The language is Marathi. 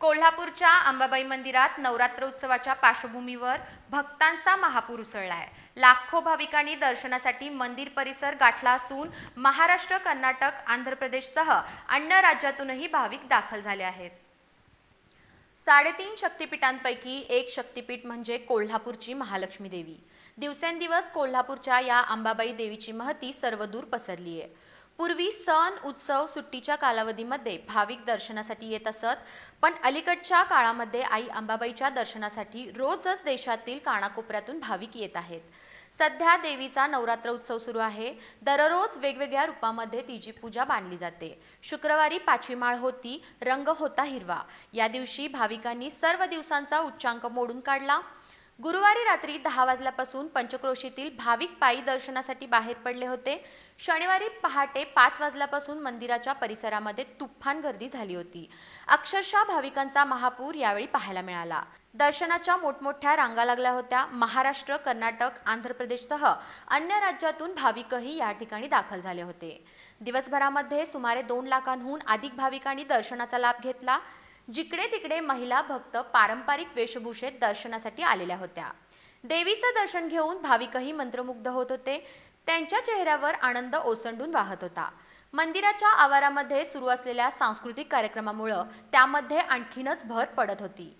कोल्हापूरच्या अंबाबाई मंदिरात नवरात्र उत्सवाच्या पार्श्वभूमीवर भक्तांचा महापूर उसळलाय. लाखो भाविकांनी दर्शनासाठी मंदिर परिसर गाठला असून महाराष्ट्र कर्नाटक आंध्र प्रदेशसह अन्य राज्यातूनही भाविक दाखल झाले आहेत. साडेतीन शक्तिपीठांपैकी एक शक्तिपीठ म्हणजे कोल्हापूरची महालक्ष्मी देवी. दिवसेंदिवस कोल्हापूरच्या या अंबाबाई देवीची महती सर्वदूर पसरली आहे पूर्वी सण उत्सव सुट्टीच्या कालावधीमध्ये भाविक दर्शनासाठी येत असत पण अलीकडच्या काळामध्ये आई अंबाबाईच्या दर्शनासाठी रोजच देशातील कानाकोपऱ्यातून भाविक येत आहेत. सध्या देवीचा नवरात्र उत्सव सुरू आहे. दररोज वेगवेगळ्या रूपामध्ये तिची पूजा बांधली जाते. शुक्रवारी पाचवी माळ होती रंग होता हिरवा. या दिवशी भाविकांनी सर्व दिवसांचा उच्चांक मोडून काढला. गुरुवारी रात्री दहा वाजल्यापासून पंचक्रोशीतील भाविक पायी दर्शनासाठी बाहेर पडले होते. शनिवारी पहाटे पाच वाजल्यापासून मंदिराच्या परिसरामध्ये तुफान गर्दी झाली होती. अक्षरशः भाविकांचा महापूर यावेळी पाहायला मिळाला. दर्शनाच्या मोठमोठ्या रांगा लागल्या होत्या. महाराष्ट्र कर्नाटक आंध्र प्रदेशसह अन्य राज्यातून भाविकही या ठिकाणी दाखल झाले होते. दिवसभरामध्ये सुमारे दोन लाखांहून अधिक भाविकांनी दर्शनाचा लाभ घेतला. जिकडे तिकडे महिला भक्त पारंपरिक वेशभूषेत दर्शनासाठी आलेल्या होत्या. देवीचं दर्शन घेऊन भाविकही मंत्रमुग्ध होत होते. त्यांच्या चेहऱ्यावर आनंद ओसंडून वाहत होता. मंदिराच्या आवारामध्ये सुरू असलेल्या सांस्कृतिक कार्यक्रमामुळं त्यामध्ये आणखीनच भर पडत होती.